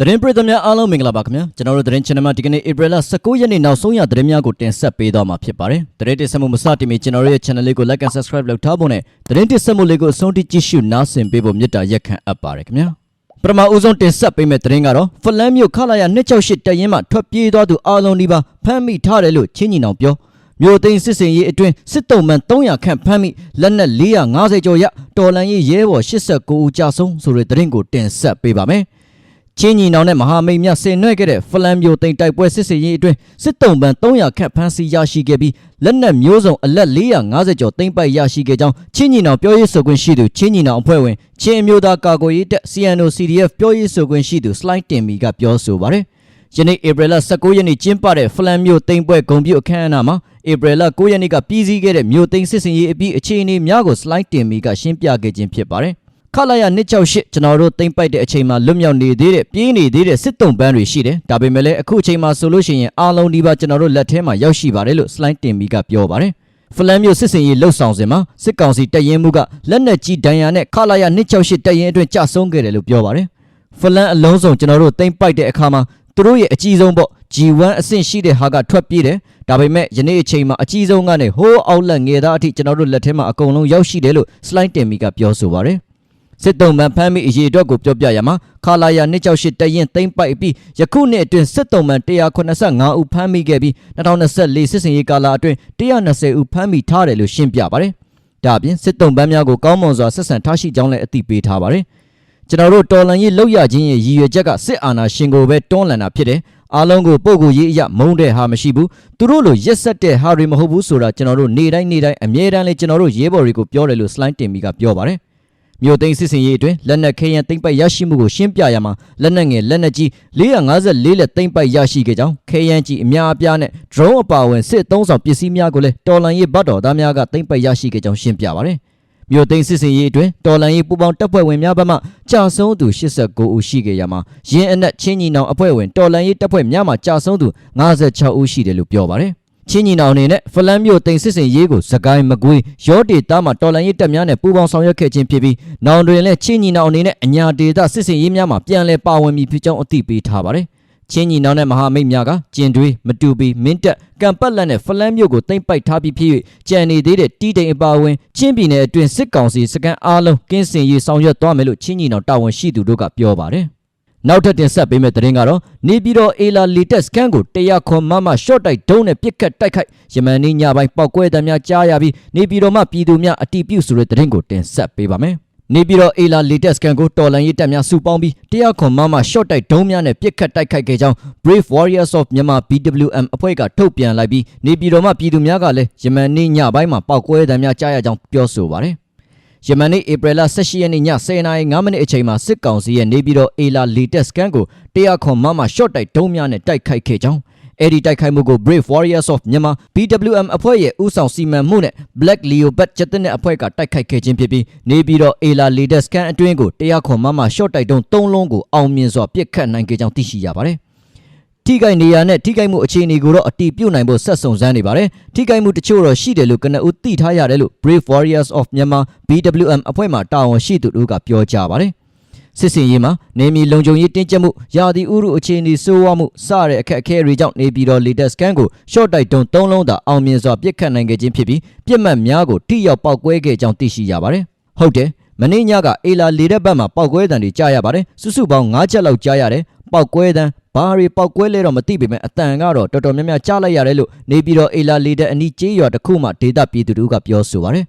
သတင်းပရိသတ်များအားလုံးမင်္ဂလာပါခင်ဗျာကျွန်တော်တို့သတင်း channel မှာဒီကနေ့ April 19ရက်နေ့နောက်ဆုံးရသတင်းများကိုတင်ဆက်ပေးသွားမှာဖြစ်ပါတယ်သတင်းတင်ဆက်မှုမစတင်မီကျွန်တော်တို့ရဲ့ channel လေးကို like and subscribe လုပ်ထားဖို့နဲ့သတင်းတင်ဆက်မှုလေးကိုအဆုံးထိကြည့်ရှုနားဆင်ပေးဖို့မေတ္တာရက်ခံအပ်ပါတယ်ခင်ဗျာပထမဦးဆုံးတင်ဆက်ပေးမယ့်သတင်းကတော့ဖလန်းမြို့ခလာရ268တရင်မှထွက်ပြေးသွားသူအားလုံးဒီပါဖမ်းမိထားတယ်လို့ချင်းညီနောင်ပြောမြို့သိမ်းစစ်စင်ရေးအတွင်းစစ်တုံးမှန်300ခန့်ဖမ်းမိလက်နက်450ကျော်ရတော်လန်ရေးရဲဘော်89ဦးကြာဆုံးဆိုတဲ့သတင်းကိုတင်ဆက်ပေးပါမယ်။ ချင်းညီနောင်နဲ့မဟာမိတ်များဆင်နွှဲခဲ့တဲ့ဖလန်မျိုးသိန်းတိုက်ပွဲစစ်စင်ရေးအတွင်းစစ်တုံးပန်300ခန့်ဖမ်းဆီးရရှိခဲ့ပြီးလက်နက်မျိုးစုံအလက်450ကျော်သိမ်းပိုက်ရရှိခဲ့ကြောင်းချင်းညီနောင်ပြောရေးဆိုခွင့်ရှိသူချင်းညီနောင်အဖွဲ့ဝင်ချင်းအမျိုးသားကာကွယ်ရေးတပ် CNO CDF ပြောရေးဆိုခွင့်ရှိသူ slide တင်မီကပြောဆိုပါတယ်။ယနေ့ဧပြီလ19ရက်နေ့ကျင်းပတဲ့ဖလန်မျိုးသိမ်းပွဲဂုံပြုအခမ်းအနားမှာဧပြီလ9ရက်နေ့ကပြည်စည်းခဲ့တဲ့မျိုးသိမ်းစစ်စင်ရေးအပြီးအခြေအနေများကို slide တင်မီကရှင်းပြခဲ့ခြင်းဖြစ်ပါတယ်။ ခလာရ268ကျွန်တော်တို့တိမ့်ပိုက်တဲ့အချိန်မှာလွတ်မြောက်နေသေးတဲ့ပြေးနေသေးတဲ့စစ်တုံပန်းတွေရှိတယ်ဒါပေမဲ့လည်းအခုအချိန်မှာဆိုလို့ရှိရင်အားလုံးဒီပါကျွန်တော်တို့လက်ထဲမှာရောက်ရှိပါတယ်လို့ slide တင်ပြီးကပြောပါတယ်ဖလန်မျိုးစစ်စင်ရေးလှုပ်ဆောင်စဉ်မှာစစ်ကောင်စီတပ်ရင်းမှုကလက်နက်ကြီးဒဏ်ရာနဲ့ခလာရ268တပ်ရင်းအတွင်းကြဆုံးခဲ့တယ်လို့ပြောပါတယ်ဖလန်အလုံးစုံကျွန်တော်တို့တိမ့်ပိုက်တဲ့အခါမှာသူတို့ရဲ့အကြီးဆုံးပေါ့ G1 အဆင့်ရှိတဲ့ဟာကထွက်ပြေးတယ်ဒါပေမဲ့ယနေ့အချိန်မှာအကြီးဆုံးကနေဟိုးအောက်လက်ငယ်သားအထိကျွန်တော်တို့လက်ထဲမှာအကုန်လုံးရောက်ရှိတယ်လို့ slide တင်ပြီးကပြောဆိုပါတယ် စစ်တုံးမှန်ဖမ်းမိအရေးအတွက်ကိုပြောပြရမှာခလာယာ268တရင်သိမ့်ပိုက်ပြီးယခုနှစ်အတွင်းစစ်တုံးမှန်185ဦးဖမ်းမိခဲ့ပြီး2024စစ်စင်ရေးကာလအတွင်း120ဦးဖမ်းမိထားတယ်လို့ရှင်းပြပါတယ်။ဒါအပြင်စစ်တုံးပန်းများကိုကောင်းမွန်စွာဆက်ဆံထားရှိကြောင်းလည်းအသိပေးထားပါတယ်။ကျွန်တော်တို့တော်လန်ရေးလောက်ရခြင်းရဲ့ရည်ရွယ်ချက်ကစစ်အာဏာရှင်ကိုပဲတွန်းလှန်တာဖြစ်တယ်။အားလုံးကိုပို့ကိုရေးအရမုန်းတဲ့ဟာမရှိဘူး။သူတို့လိုရက်ဆက်တဲ့ဟာတွေမဟုတ်ဘူးဆိုတာကျွန်တော်တို့နေ့တိုင်းနေ့တိုင်းအမြဲတမ်းလေးကျွန်တော်တို့ရဲဘော်တွေကိုပြောတယ်လို့ slide တင်ပြီးကပြောပါတယ်။ မြို့သိမ်းစစ်စင်ရေးအတွင်းလက်နက်ခဲယံသိမ့်ပိုက်ရရှိမှုကိုရှင်းပြရမှာလက်နက်ငယ်လက်နက်ကြီး454လက်သိမ့်ပိုက်ရရှိခဲ့ကြောင်းခဲယံကြီးအများအပြားနဲ့ drone အပါအဝင်စစ်သုံးဆောင်ပစ္စည်းများကိုလည်းတော်လန်ရေးဘတ်တော်သားများကသိမ့်ပိုက်ရရှိခဲ့ကြောင်းရှင်းပြပါတယ်။မြို့သိမ်းစစ်စင်ရေးအတွင်းတော်လန်ရေးပူပေါင်းတပ်ဖွဲ့ဝင်များဘက်မှကြာဆုံးသူ89ဦးရှိခဲ့ရမှာရင်းအနက်ချင်းညီနောင်အဖွဲ့ဝင်တော်လန်ရေးတပ်ဖွဲ့များမှကြာဆုံးသူ56ဦးရှိတယ်လို့ပြောပါတယ်။ ချင်းညီနောင်အနေနဲ့ဖလန်းမြို့တင်စစ်စင်ရေးကိုစကိုင်းမကွေးရောဒေတာမှာတော်လန်ရေးတပ်များနဲ့ပူးပေါင်းဆောင်ရွက်ခဲ့ခြင်းဖြစ်ပြီးနောင်တွင်လည်းချင်းညီနောင်အနေနဲ့အညာဒေတာစစ်စင်ရေးများမှာပြန်လည်ပါဝင်မည်ဖြစ်ကြောင်းအသိပေးထားပါတယ်။ချင်းညီနောင်နဲ့မဟာမိတ်များကကျင်တွေးမတူပီမင်းတက်ကံပတ်လက်နဲ့ဖလန်းမြို့ကိုတင်ပိုက်ထားပြီးဖြစ်၍ကြံနေသေးတဲ့တီးတိမ်အပါအဝင်ချင်းပြည်နယ်အတွင်းစစ်ကောင်စီစကန်အားလုံးကင်းစင်ရေးဆောင်ရွက်သွားမယ်လို့ချင်းညီနောင်တာဝန်ရှိသူတို့ကပြောပါတယ်။ နောက်ထပ်တင်ဆက်ပေးမယ့်သတင်းကတော့နေပြည်တော်အေလာလီတက်စကန်ကိုတရားခွန်မမရှော့တိုက်ဒုံးနဲ့ပစ်ခတ်တိုက်ခိုက်ယမန်နေ့ညပိုင်းပောက်ကွဲတဲ့များကြားရပြီးနေပြည်တော်မှပြည်သူများအတီးပြုတ်ဆိုတဲ့သတင်းကိုတင်ဆက်ပေးပါမယ်။နေပြည်တော်အေလာလီတက်စကန်ကိုတော်လန်ရေးတပ်များစုပေါင်းပြီးတရားခွန်မမရှော့တိုက်ဒုံးများနဲ့ပစ်ခတ်တိုက်ခိုက်ခဲ့ကြောင်း Brave Warriors of Myanmar BWM အဖွဲ့ကထုတ်ပြန်လိုက်ပြီးနေပြည်တော်မှပြည်သူများကလည်းယမန်နေ့ညပိုင်းမှာပောက်ကွဲတဲ့များကြားရကြောင်းပြောဆိုပါတယ်။ ယမန်နေ့ဧပြီလ18ရက်နေ့ည10:05မိနစ်အချိန်မှာစစ်ကောင်စီရဲ့နေပြည်တော်အေလာလီတက်စကန်ကိုတရားခွန်မမရှော့တိုက်ဒုံးများနဲ့တိုက်ခိုက်ခဲ့ကြောင်းအဲ့ဒီတိုက်ခိုက်မှုကို Brave Warriors of Myanmar BWM အဖွဲ့ရဲ့ဦးဆောင်စီမံမှုနဲ့ Black Leopard ကျတဲ့အဖွဲ့ကတိုက်ခိုက်ခဲ့ခြင်းဖြစ်ပြီးနေပြည်တော်အေလာလီတက်စကန်အတွင်းကိုတရားခွန်မမရှော့တိုက်ဒုံး၃လုံးကိုအောင်မြင်စွာပစ်ခတ်နိုင်ခဲ့ကြောင်းသိရှိရပါတယ် ထိခိုက်နေရနဲ့ထိခိုက်မှုအခြေအနေကိုတော့အတီးပြုတ်နိုင်ဖို့ဆက်စုံစမ်းနေပါတယ်။ထိခိုက်မှုတချို့တော့ရှိတယ်လို့ကနဦးသိထားရတယ်လို့ Brave Warriors of Myanmar BWM အဖွဲ့မှတာဝန်ရှိသူတို့ကပြောကြားပါတယ်။စစ်စင်ရေးမှာနေမီလုံခြုံရေးတင်းကျပ်မှုယာတီဥရုအခြေအနေဆိုးဝါးမှုစတဲ့အခက်အခဲတွေကြောင့်နေပြည်တော် latest scan ကို short တိုက်တုံး၃လုံးသာအောင်မြင်စွာပြစ်ခတ်နိုင်ခဲ့ခြင်းဖြစ်ပြီးပြစ်မှတ်များကိုထိရောက်ပောက်ကွဲခဲ့ကြောင်းသိရှိရပါတယ်။ဟုတ်တယ်မနေ့ညကအေလာလေတဲ့ဘက်မှာပောက်ကွဲတံတွေကြားရပါတယ်စုစုပေါင်း၅ချက်လောက်ကြားရတယ် ပောက်ကွဲတံဘာတွေပောက်ကွဲလဲတော့မသိပေမဲ့အတန်ကတော့တော်တော်များများကြားလိုက်ရတယ်လို့နေပြည်တော်အေလာလေတဲ့အနီးကျေးရွာတစ်ခုမှဒေတာပြည်သူတို့ကပြောဆိုပါတယ်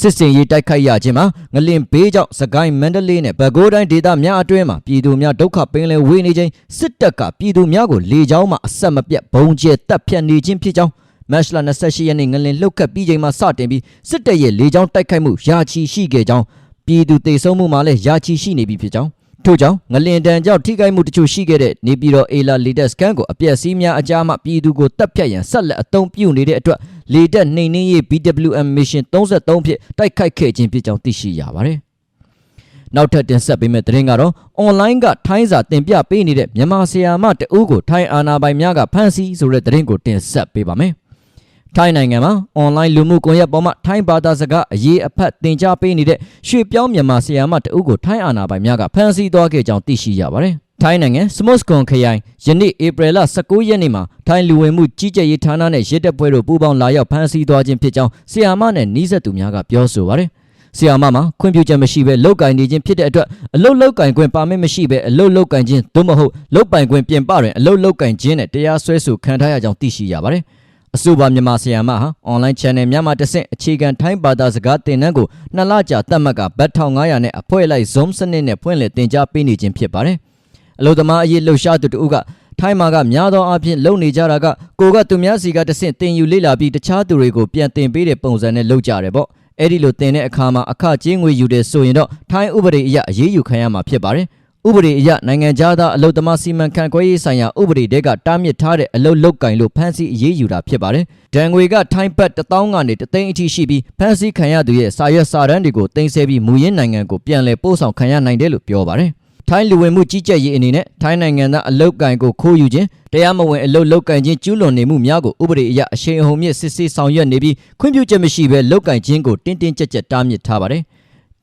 စစ်စင်ရေးတိုက်ခိုက်ရခြင်းမှာငလင်ဘေးကြောင့်စကိုင်းမန္တလေးနဲ့ပဲခူးတိုင်းဒေသများအတွင်းမှာပြည်သူများဒုက္ခပင်လယ်ဝေးနေခြင်းစစ်တပ်ကပြည်သူများကိုလေကြောင်းမှအဆက်မပြတ်ဘုံကျဲတပ်ဖြတ်နေခြင်းဖြစ်ကြောင်းမတ်လ28ရက်နေ့ငလင်လှုပ်ခတ်ပြီးချိန်မှာစတင်ပြီးစစ်တပ်ရဲ့လေကြောင်းတိုက်ခိုက်မှုရာချီရှိခဲ့ကြောင်းပြည်သူတေဆုံးမှုမှာလည်းရာချီရှိနေပြီဖြစ်ကြောင်း ထို့ကြောင့်ငလင်တန်ကြောင့်ထိခိုက်မှုတချို့ရှိခဲ့တဲ့နေပြည်တော်အေလာလေတက်စကန်ကိုအပြက်စီးများအကြားမှပြည်သူကိုတပ်ဖြတ်ရန်ဆက်လက်အုံပြုနေတဲ့အတွက်လေတက်နှိမ်နှင်းရေး BWM mission 33ဖြစ်တိုက်ခိုက်ခဲ့ခြင်းဖြစ်ကြောင်းသိရှိရပါတယ်။နောက်ထပ်တင်ဆက်ပေးမယ့်သတင်းကတော့ online ကထိုင်းစာတင်ပြပေးနေတဲ့မြန်မာဆရာမတအူးကိုထိုင်းအာဏာပိုင်များကဖမ်းဆီးဆိုတဲ့သတင်းကိုတင်ဆက်ပေးပါမယ်။ ထိုင်းနိုင်ငံမှာ online လူမှုကွန်ရက်ပေါ်မှာထိုင်းဘာသာစကားအရေးအဖက်သင်ကြားပေးနေတဲ့ရွှေပြောင်းမြန်မာဆရာမတအုပ်ကိုထိုင်းအာဏာပိုင်များကဖမ်းဆီးသွားခဲ့ကြောင်းသိရှိရပါတယ်။ထထိုင်းနိုင်ငံစမုတ်စကွန်ခရိုင်ယနေ့ဧပြီလ19ရက်နေ့မှာထိုင်းလူဝင်မှုကြီးကြပ်ရေးဌာနနဲ့ရဲတပ်ဖွဲ့တို့ပူးပေါင်းလာရောက်ဖမ်းဆီးသွားခြင်းဖြစ်ကြောင်းဆီယာမနဲ့နှီးဆက်သူများကပြောဆိုပါတယ်။ဆီယာမမှာခွင့်ပြုချက်မရှိဘဲလုတ်ကင်နေခြင်းဖြစ်တဲ့အတွက်အလုတ်လုတ်ကင်ခွင့်ပါမစ်မရှိဘဲအလုတ်လုတ်ကင်ခြင်းသို့မဟုတ်လုတ်ပိုင်ခွင့်ပြင်ပတွင်အလုတ်လုတ်ကင်ခြင်းနဲ့တရားစွဲဆိုခံထားရကြောင်းသိရှိရပါတယ်။ အဆိုပါမြန်မာဆီယာမဟာအွန်လိုင်း channel များမှာတဆင့်အခြေခံထိုင်းဘာသာစကားသင်တန်းကိုနှစ်လကြာသတ်မှတ်ကဘတ်1500နဲ့အဖွဲ့လိုက် Zoom စနစ်နဲ့ဖွင့်လှစ်သင်ကြားပေးနေခြင်းဖြစ်ပါတယ်။အလုသမားအရေးလှုပ်ရှားသူတို့ကထိုင်းမှာကများသောအားဖြင့်လုံနေကြတာကကိုကသူများစီကတဆင့်တင်ယူလေ့လာပြီးတခြားသူတွေကိုပြန်တင်ပေးတဲ့ပုံစံနဲ့လုပ်ကြတယ်ပေါ့အဲ့ဒီလိုတင်တဲ့အခါမှာအခကြေးငွေယူတယ်ဆိုရင်တော့ထိုင်းဥပဒေအရအရေးယူခံရမှာဖြစ်ပါတယ် ဥပဒေအရနိုင်ငံသားသားအလုသမားစီမံခန့်ခွဲရေးဆိုင်ရာဥပဒေတွေကတားမြစ်ထားတဲ့အလုလုတ်ကင်လို့ဖမ်းဆီးအရေးယူတာဖြစ်ပါတယ်။ဒဏ်ငွေကထိုင်းဘတ်1000ကနေတသိန်းအထိရှိပြီးဖမ်းဆီးခံရသူရဲ့စာရွက်စာတမ်းတွေကိုတင်ဆက်ပြီးမူရင်းနိုင်ငံကိုပြန်လည်ပို့ဆောင်ခံရနိုင်တယ်လို့ပြောပါတယ်။ထိုင်းလူဝင်မှုကြီးကြပ်ရေးအနေနဲ့ထိုင်းနိုင်ငံသားအလုတ်ကင်ကိုခိုးယူခြင်းတရားမဝင်အလုတ်လုတ်ကင်ခြင်းကျူးလွန်နေမှုများကိုဥပဒေအရအရှိန်အဟုန်မြင့်စစ်ဆေးဆောင်ရွက်နေပြီးခွင့်ပြုချက်မရှိဘဲလုတ်ကင်ခြင်းကိုတင်းတင်းကြပ်ကြပ်တားမြစ်ထားပါတယ်။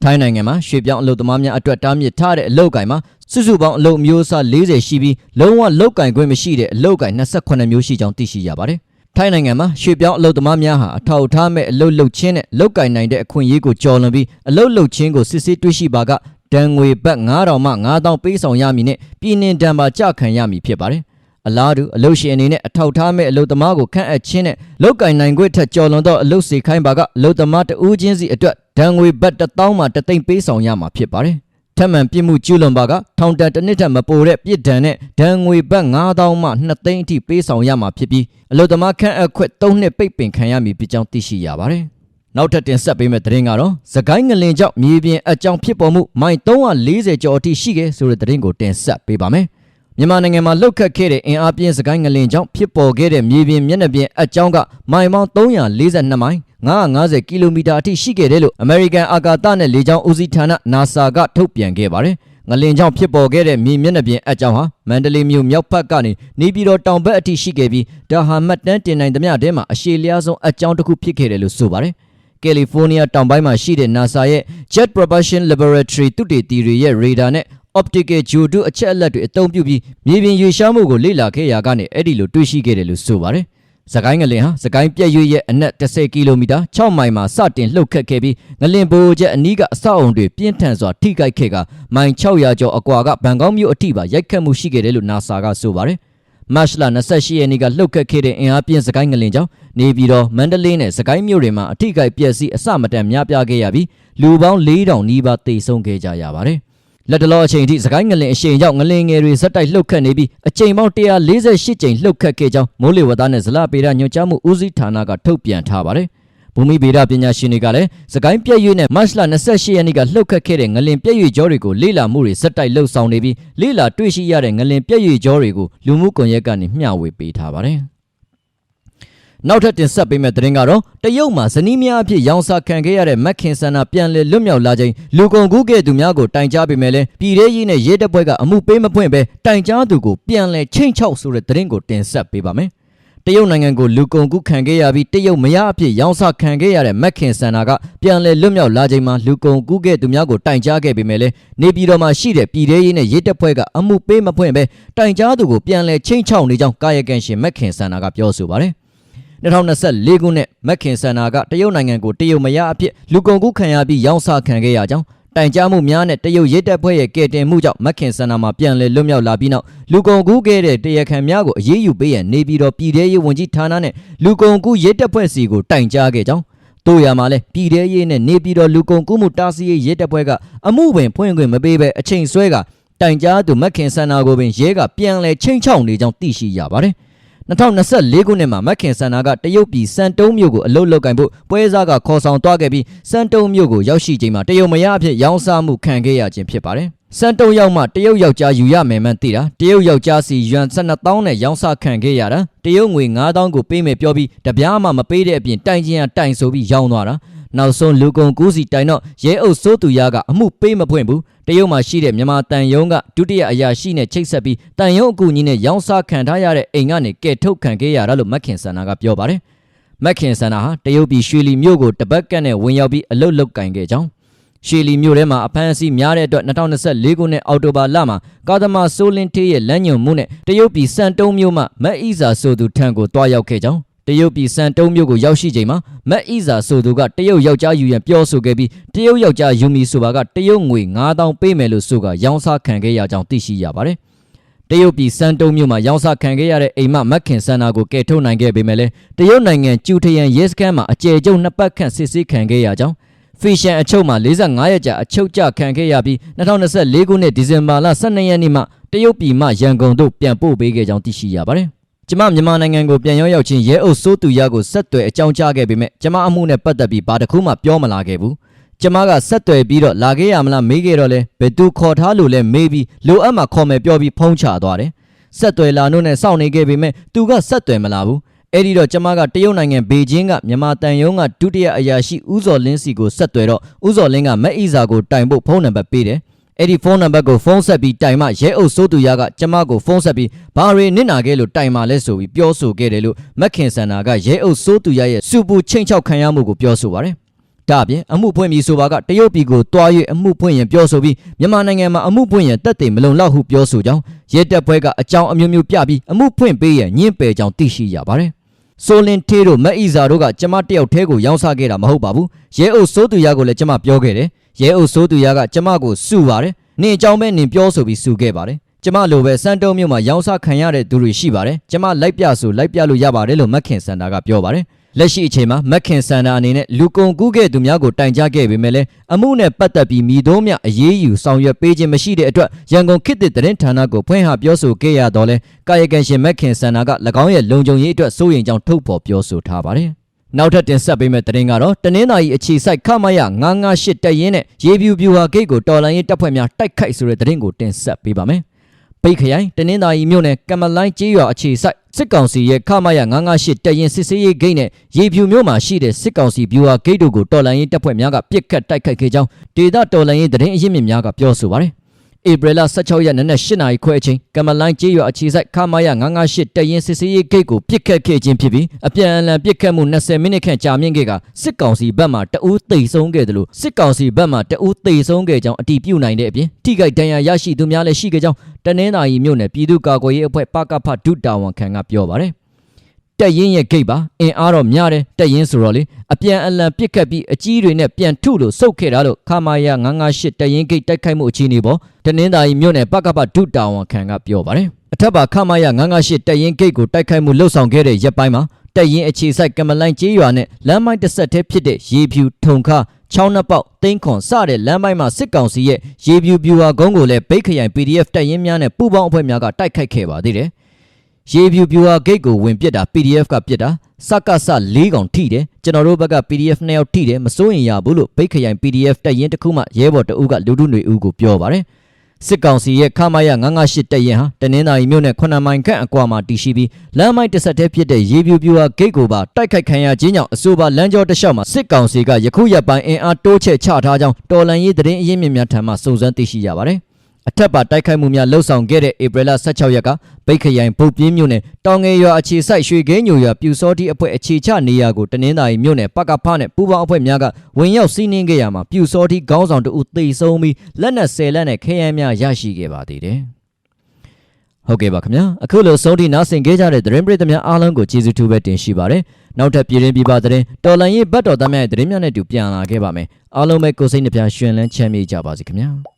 ထိုင်းနိုင်ငံမှာရွှေပြောင်းအလုတ်သမားများအတွက်တားမြစ်ထားတဲ့အလုတ်ကင်မှာစုစုပေါင်းအလုတ်မျိုးအစား40ရှိပြီးလုံးဝလုတ်ကင်ခွင့်မရှိတဲ့အလုတ်ကင်28မျိုးရှိကြောင်းသိရှိရပါတယ်။ထိုင်းနိုင်ငံမှာရွှေပြောင်းအလုတ်သမားများဟာအထောက်အထားမဲ့အလုတ်လုတ်ချင်းနဲ့လုတ်ကင်နိုင်တဲ့အခွင့်အရေးကိုကျော်လွန်ပြီးအလုတ်လုတ်ချင်းကိုစစ်ဆေးတွေ့ရှိပါကဒဏ်ငွေဘတ်9000မှ9000ပေးဆောင်ရမည်နဲ့ပြည်နှင်ဒဏ်ပါကြခံရမည်ဖြစ်ပါတယ်။ အလားတူအလုတ်ရှင်အနေနဲ့အထောက်အထားမဲ့အလုတ်သမားကိုခန့်အပ်ခြင်းနဲ့လုတ်ကင်နိုင်ခွင့်ထက်ကျော်လွန်သောအလုတ်စီခိုင်းပါကအလုတ်သမားတဦးချင်းစီအတွက်ဒဏ်ငွေဘတ်1000မှ1000သိန်းပေးဆောင်ရမှာဖြစ်ပါတယ်။ထပ်မံပြစ်မှုကျူးလွန်ပါကထောင်ဒဏ်တစ်နှစ်ထက်မပိုတဲ့ပြစ်ဒဏ်နဲ့ဒဏ်ငွေဘတ်9000မှ2သိန်းအထိပေးဆောင်ရမှာဖြစ်ပြီးအလုတ်သမားခန့်အပ်ခွင့်3နှစ်ပိတ်ပင်ခံရမည်ဖြစ်ကြောင်းသိရှိရပါတယ်။နောက်ထပ်တင်ဆက်ပေးမယ့်သတင်းကတော့သကိုင်းငလင်ကြောင့်မြေပြင်အကြောင်းဖြစ်ပေါ်မှုမိုင်340ကျော်အထိရှိခဲ့ဆိုတဲ့သတင်းကိုတင်ဆက်ပေးပါမယ်။ မြန်မာနိုင်ငံမှာလှုပ်ခတ်ခဲ့တဲ့အင်အားပြင်းသကိုင်းငလင်ကြောင့်ဖြစ်ပေါ်ခဲ့တဲ့မြေပြင်မျက်နှာပြင်အကြောင်းကမိုင်ပေါင်း342မိုင်950ကီလိုမီတာအထိရှိခဲ့တယ်လို့ American အာကာသနဲ့လေကြောင်းဦးစီးဌာန NASA ကထုတ်ပြန်ခဲ့ပါတယ်။ငလင်ကြောင့်ဖြစ်ပေါ်ခဲ့တဲ့မြေမျက်နှာပြင်အကြောင်းဟာမန္တလေးမြို့မြောက်ဘက်ကနေနေပြည်တော်တောင်ဘက်အထိရှိခဲ့ပြီးဒါဟာမှတ်တမ်းတင်နိုင်သမျှထဲမှာအရှည်လျားဆုံးအကြောင်းတစ်ခုဖြစ်ခဲ့တယ်လို့ဆိုပါတယ်။ကယ်လီဖိုးနီးယားတောင်ပိုင်းမှာရှိတဲ့ NASA ရဲ့ Jet Propulsion Laboratory သုတေသီတွေရဲ့ radar နဲ့ optical geodo အချက်အလက်တွေအသုံးပြုပြီးမြေပြင်ရွေ့ရှားမှုကိုလေ့လာခဲ့ရာကနေအဲ့ဒီလိုတွေ့ရှိခဲ့တယ်လို့ဆိုပါတယ်။စကိုင်းငလင်ဟာစကိုင်းပြည့်ရွေ့ရဲ့အနက်10ကီလိုမီတာ6မိုင်မှာစတင်လှုပ်ခတ်ခဲ့ပြီးငလင်ဘိုချက်အနီးကအဆောက်အုံတွေပြင်းထန်စွာထိခိုက်ခဲ့ကမိုင်600ကျော်အကွာကဘန်ကောက်မြို့အထိပါရိုက်ခတ်မှုရှိခဲ့တယ်လို့ NASA ကဆိုပါတယ်။မတ်လ28ရက်နေ့ကလှုပ်ခတ်ခဲ့တဲ့အင်အားပြင်းစကိုင်းငလင်ကြောင့်နေပြည်တော်မန္တလေးနဲ့စကိုင်းမြို့တွေမှာအထိခိုက်ပျက်စီးအစမတန်များပြားခဲ့ရပြီးလူပေါင်း4000နီးပါးသေဆုံးခဲ့ကြရပါတယ်။ လက်တလောအချိန်ထိစကိုင်းငလင်အရှိန်ကြောင့်ငလင်ငယ်တွေဇက်တိုက်လှုပ်ခတ်နေပြီးအကြိမ်ပေါင်း148ကြိမ်လှုပ်ခတ်ခဲ့ကြောင်းမိုးလေဝသနဲ့ဇလပေဒညွှန်ကြားမှုဦးစီးဌာနကထုတ်ပြန်ထားပါတယ်။ဘူမိဗေဒပညာရှင်တွေကလည်းစကိုင်းပြည့်ရွေ့နဲ့မတ်လ28ရက်နေ့ကလှုပ်ခတ်ခဲ့တဲ့ငလင်ပြည့်ရွေ့ကြောတွေကိုလေ့လာမှုတွေဇက်တိုက်လှုပ်ဆောင်နေပြီးလေ့လာတွေ့ရှိရတဲ့ငလင်ပြည့်ရွေ့ကြောတွေကိုလူမှုကွန်ရက်ကနေမျှဝေပေးထားပါတယ်။ နောက်ထပ်တင်ဆက်ပေးမယ့်သတင်းကတော့တရုတ်မှာဇနီးများအဖြစ်ရောင်းစားခံခဲ့ရတဲ့မက်ခင်ဆန္ဒပြန်လည်လွတ်မြောက်လာခြင်းလူကုန်ကူးခဲ့သူများကိုတိုင်ကြားပေမဲ့လည်းပြည်ထရေးနဲ့ရဲတပ်ဖွဲ့ကအမှုပေးမဖွင့်ပဲတိုင်ကြားသူကိုပြန်လည်ချိန်ချောက်ဆိုတဲ့သတင်းကိုတင်ဆက်ပေးပါမယ်။တရုတ်နိုင်ငံကိုလူကုန်ကူးခံခဲ့ရပြီးတရုတ်မရအဖြစ်ရောင်းစားခံခဲ့ရတဲ့မက်ခင်ဆန္ဒကပြန်လည်လွတ်မြောက်လာချိန်မှာလူကုန်ကူးခဲ့သူများကိုတိုင်ကြားခဲ့ပေမဲ့လည်းနေပြည်တော်မှာရှိတဲ့ပြည်ထရေးနဲ့ရဲတပ်ဖွဲ့ကအမှုပေးမဖွင့်ပဲတိုင်ကြားသူကိုပြန်လည်ချိန်ချောက်နေကြောင်းကာယကံရှင်မက်ခင်ဆန္ဒကပြောဆိုပါတယ်။ 2024ခုနှစ်မက်ခင်ဆန္ဒကတရုတ်နိုင်ငံကိုတရုတ်မရအဖြစ်လူကုန်ကူးခံရပြီးရောင်းစားခံခဲ့ရကြောင်းတိုင်ကြားမှုများနဲ့တရုတ်ရဲတပ်ဖွဲ့ရဲ့ကယ်တင်မှုကြောင့်မက်ခင်ဆန္ဒမှာပြန်လည်လွတ်မြောက်လာပြီးနောက်လူကုန်ကူးခဲ့တဲ့တရားခံများကိုအရေးယူပေးရန်နေပြည်တော်ပြည်ထရေးဝန်ကြီးဌာနနဲ့လူကုန်ကူးရဲတပ်ဖွဲ့စီကိုတိုင်ကြားခဲ့ကြောင်းတို့ရမှာလဲပြည်ထရေးနဲ့နေပြည်တော်လူကုန်ကူးမှုတားဆီးရေးရဲတပ်ဖွဲ့ကအမှုပင်ဖွင့်ခွင့်မပေးဘဲအချိန်ဆွဲကတိုင်ကြားသူမက်ခင်ဆန္ဒကိုပင်ရဲကပြန်လည်ချိန်ချောက်နေကြောင်းသိရှိရပါတယ်။ 2024ခုနှစ်မှာမက်ခင်ဆန္ဒကတရုတ်ပြည်စန်တုံးမြို့ကိုအလုတ်လောက်ကင်ဖို့ပွဲစားကခေါ်ဆောင်သွားခဲ့ပြီးစန်တုံးမြို့ကိုရောက်ရှိချိန်မှာတရုတ်မရအဖြစ်ရောင်းစားမှုခံခဲ့ရခြင်းဖြစ်ပါတယ်။စန်တုံးရောက်မှတရုတ်ယောက်ျားယူရမယ်မှန်းသိတာတရုတ်ယောက်ျားစီယွမ်12000နဲ့ရောင်းစားခံခဲ့ရတာတရုတ်ငွေ9000ကိုပေးမယ်ပြောပြီးတပြားမှမပေးတဲ့အပြင်တိုင်ချင်းရတိုင်ဆိုပြီးရောင်းသွားတာ နောက်ဆုံးလူကုန်ကူးစီတိုင်တော့ရဲအုပ်စိုးသူရကအမှုပေးမဖွင့်ဘူးတရုတ်မှာရှိတဲ့မြန်မာတန်ယုံကဒုတိယအရာရှိနဲ့ချိတ်ဆက်ပြီးတန်ယုံအကူအညီနဲ့ရောင်းစားခံထားရတဲ့အိမ်ကနေကဲထုတ်ခံခဲ့ရတာလို့မက်ခင်ဆန္ဒကပြောပါတယ်မက်ခင်ဆန္ဒဟာတရုတ်ပြည်ရွှေလီမြို့ကိုတပတ်ကတ်နဲ့ဝင်ရောက်ပြီးအလုတ်လုတ်ကင်ခဲ့ကြောင်းရှေလီမြို့ထဲမှာအဖမ်းအဆီးများတဲ့အတွက်2024ခုနှစ်အောက်တိုဘာလမှာကာသမာဆိုလင်းထေးရဲ့လမ်းညွှန်မှုနဲ့တရုတ်ပြည်စံတုံးမြို့မှမက်အီဇာဆိုသူထံကိုတွားရောက်ခဲ့ကြောင်း တရုတ်ပြည်စံတုံးမြို့ကိုရောက်ရှိချိန်မှာမက်အီဇာဆိုသူကတရုတ်ယောက်ျားယူရန်ပြောဆိုခဲ့ပြီးတရုတ်ယောက်ျားယူမီဆိုပါကတရုတ်ငွေ9000ပေးမယ်လို့ဆိုကရောင်းစားခံခဲ့ရကြောင်းသိရှိရပါတယ်။တရုတ်ပြည်စံတုံးမြို့မှာရောင်းစားခံခဲ့ရတဲ့အိမ်မမက်ခင်စန္နာကိုကယ်ထုတ်နိုင်ခဲ့ပေမဲ့လည်းတရုတ်နိုင်ငံကျူထရန်ရဲစခန်းမှာအကျယ်ကျုံနှစ်ပတ်ခန့်စစ်ဆေးခံခဲ့ရကြောင်းဖီရှန်အချုပ်မှာ45ရက်ကြာအချုပ်ကျခံခဲ့ရပြီး2024ခုနှစ်ဒီဇင်ဘာလ12ရက်နေ့မှတရုတ်ပြည်မှရန်ကုန်သို့ပြန်ပို့ပေးခဲ့ကြောင်းသိရှိရပါတယ်။ ကျမမြန်မာနိုင်ငံကိုပြန်ရောက်ရောက်ချင်းရဲအုပ်စိုးသူရကိုဆက်သွယ်အကြောင်းကြားခဲ့ပေမဲ့ကျမအမှုနဲ့ပတ်သက်ပြီးဘာတစ်ခုမှပြောမလာခဲ့ဘူး။ကျမကဆက်သွယ်ပြီးတော့လာခဲ့ရမလားမေးခဲ့တော့လဲဘယ်သူခေါ်ထားလို့လဲမေးပြီးလိုအပ်မှခေါ်မယ်ပြောပြီးဖုံးချသွားတယ်။ဆက်သွယ်လာနို့နဲ့စောင့်နေခဲ့ပေမဲ့သူကဆက်သွယ်မလာဘူး။အဲ့ဒီတော့ကျမကတရုတ်နိုင်ငံဘေကျင်းကမြန်မာတန်ယုံကဒုတိယအရာရှိဦးစော်လင်းစီကိုဆက်သွယ်တော့ဦးစော်လင်းကမက်အီဇာကိုတိုင်ဖို့ဖုန်းနံပါတ်ပေးတယ်။ အဲ့ဒီဖုန်းနံပါတ်ကိုဖုန်းဆက်ပြီးတိုင်မှရဲအုပ်စိုးသူရကကျမကိုဖုန်းဆက်ပြီးဘာရီနစ်နာခဲ့လို့တိုင်မှလဲဆိုပြီးပြောဆိုခဲ့တယ်လို့မက်ခင်စန္နာကရဲအုပ်စိုးသူရရဲ့စူပူချိန်ချောက်ခံရမှုကိုပြောဆိုပါတယ်။ဒါအပြင်အမှုဖွင့်ပြီးဆိုပါကတရုတ်ပြည်ကိုတွား၍အမှုဖွင့်ရင်ပြောဆိုပြီးမြန်မာနိုင်ငံမှာအမှုဖွင့်ရင်တက်တယ်မလုံလောက်ဟုပြောဆိုကြောင်းရဲတပ်ဖွဲ့ကအကြောင်းအမျိုးမျိုးပြပြီးအမှုဖွင့်ပေးရန်ညှင်းပယ်ကြောင်းသိရှိရပါတယ်။ဆိုလင်ထေးတို့မက်အီဇာတို့ကကျမတယောက်တည်းကိုရောင်းစားခဲ့တာမဟုတ်ပါဘူးရဲအုပ်စိုးသူရကိုလည်းကျမပြောခဲ့တယ် ရဲအုပ်စိုးသူရကကျမကိုစုပါတယ်နင်အကြောင်းပဲနင်ပြောဆိုပြီးစုခဲ့ပါတယ်ကျမလိုပဲစန်တုံးမြို့မှာရောင်းစားခံရတဲ့သူတွေရှိပါတယ်ကျမလိုက်ပြဆိုလိုက်ပြလို့ရပါတယ်လို့မက်ခင်စန္ဒာကပြောပါတယ်လက်ရှိအချိန်မှာမက်ခင်စန္ဒာအနေနဲ့လူကုန်ကူးခဲ့သူများကိုတိုင်ကြားခဲ့ပေမဲ့လည်းအမှုနဲ့ပတ်သက်ပြီးမိတို့မြအရေးယူဆောင်ရွက်ပေးခြင်းမရှိတဲ့အတွက်ရန်ကုန်ခေတ်သစ်သတင်းဌာနကိုဖွင့်ဟပြောဆိုခဲ့ရတော့လဲကာယကံရှင်မက်ခင်စန္ဒာက၎င်းရဲ့လုံခြုံရေးအတွက်စိုးရိမ်ကြောင်းထုတ်ဖော်ပြောဆိုထားပါတယ် နောက်ထပ်တင်ဆက်ပေးမယ့်သတင်းကတော့တနင်္သာရီအခြေစိုက်ခမရ998တက်ရင်နဲ့ရေပြူပြူဟာဂိတ်ကိုတော်လန်ရေးတပ်ဖွဲ့များတိုက်ခိုက်ဆိုတဲ့သတင်းကိုတင်ဆက်ပေးပါမယ်။ပိတ်ခရိုင်တနင်္သာရီမြို့နယ်ကမလိုင်းကျေးရွာအခြေစိုက်စစ်ကောင်စီရဲ့ခမရ998တက်ရင်စစ်စေးရေးဂိတ်နဲ့ရေပြူမြို့မှာရှိတဲ့စစ်ကောင်စီဗျူဟာဂိတ်တို့ကိုတော်လန်ရေးတပ်ဖွဲ့များကပစ်ခတ်တိုက်ခိုက်ခဲ့ကြောင်းဒေသတော်လန်ရေးသတင်းအရင်းမြစ်များကပြောဆိုပါတယ်။ ဧပြီလ16ရက်နေ့နဲ့8နာရီခွဲအချိန်ကမလိုင်းကျေးရွာအခြေစိုက်ခမာယ998တရင်စစ်စေးရေးဂိတ်ကိုပြစ်ခတ်ခဲ့ခြင်းဖြစ်ပြီးအပြန်အလှန်ပြစ်ခတ်မှု20မိနစ်ခန့်ကြာမြင့်ခဲ့ကစစ်ကောင်စီဘက်မှတအူးသိမ်းဆုံးခဲ့တယ်လို့စစ်ကောင်စီဘက်မှတအူးသိမ်းဆုံးခဲ့ကြောင်းအတည်ပြုနိုင်တဲ့အပြင်ထိခိုက်ဒဏ်ရာရရှိသူများလည်းရှိခဲ့ကြောင်းတနင်္သာရီမြို့နယ်ပြည်သူ့ကာကွယ်ရေးအဖွဲ့ပကဖဒုတာဝန်ခံကပြောပါတယ် တက်ရင်ရဲ့ဂိတ်ပါအင်အားတော့များတယ်တက်ရင်ဆိုတော့လေအပြန်အလှန်ပြစ်ခတ်ပြီးအကြီးတွေနဲ့ပြန်ထုလို့စုတ်ခဲ့တာလို့ခမာယာ958တက်ရင်ဂိတ်တိုက်ခိုက်မှုအခြေအနေပေါ်တနင်္သာရီမြို့နယ်ပကပဒုတာဝန်ခံကပြောပါတယ်အထက်ပါခမာယာ958တက်ရင်ဂိတ်ကိုတိုက်ခိုက်မှုလှုပ်ဆောင်ခဲ့တဲ့ရက်ပိုင်းမှာတက်ရင်အခြေစိုက်ကမလိုင်းကျေးရွာနဲ့လမ်းမိုင်းတစ်ဆက်တည်းဖြစ်တဲ့ရေဖြူထုံခါချောင်းနှစ်ပေါက်သိန်းခွန်စတဲ့လမ်းပိုင်းမှာစစ်ကောင်စီရဲ့ရေပြူပြူဟာကုန်းကိုလည်းဗိတ်ခရိုင် PDF တပ်ရင်းများနဲ့ပူးပေါင်းအဖွဲ့များကတိုက်ခိုက်ခဲ့ပါသေးတယ်။ ရေပြူပြူဟာဂိတ်ကိုဝင်ပစ်တာ PDF ကပစ်တာစကစ၄កောင်ထိတယ်ကျွန်တော်တို့ဘက်က PDF 2ယောက်ထိတယ်မစိုးရင်ရဘူးလို့ဗိတ်ခရိုင် PDF တပ်ရင်းတစ်ခုမှရဲဘော်တအုပ်ကလူထုတွေဦးကိုပြောပါတယ်။စစ်ကောင်စီရဲ့ခမာယ958တပ်ရင်ဟာတနင်္သာရီမြို့နယ်9မိုင်ခန့်အကွာမှာတည်ရှိပြီးလမ်းမိုက်တစ်ဆက်တည်းဖြစ်တဲ့ရေပြူပြူဟာဂိတ်ကိုပါတိုက်ခိုက်ခံရခြင်းကြောင့်အဆိုပါလမ်းကျောတစ်လျှောက်မှာစစ်ကောင်စီကယခုရက်ပိုင်းအင်အားတိုးချဲ့ချထားကြောင်းတော်လန်ရေးသတင်းအရင်းမြစ်များထံမှစုံစမ်းသိရှိရပါတယ်။ အထက်ပါတိုက်ခိုက်မှုများလှုပ်ဆောင်ခဲ့တဲ့ဧပြီလ16ရက်ကဗိတ်ခရိုင်ဗုတ်ပြင်းမြို့နယ်တောင်ငယ်ရွာအခြေစိုက်ရွှေကင်းညိုရွာပြူစောတိအဖွဲ့အခြေချနေရာကိုတနင်္သာရီမြို့နယ်ပကဖနဲ့ပူးပေါင်းအဖွဲ့များကဝင်ရောက်စီးနင်းခဲ့ရမှာပြူစောတိခေါင်းဆောင်တဦးသေဆုံးပြီးလက်နက်10လက်နဲ့ခဲယမ်းများရရှိခဲ့ပါသေးတယ်။ဟုတ်ကဲ့ပါခင်ဗျာအခုလိုဆုံးထိနားဆင်ခဲ့ကြတဲ့သတင်းပရိသတ်များအားလုံးကိုကျေးဇူးတူပဲတင်ရှိပါတယ်နောက်ထပ်ပြည်ရင်းပြပသတင်းတော်လန်ရေးဘတ်တော်သားများရဲ့သတင်းများနဲ့တူပြန်လာခဲ့ပါမယ်အားလုံးပဲကိုယ်စိတ်နှပြရှင်လန်းချမ်းမြေ့ကြပါစေခင်ဗျာ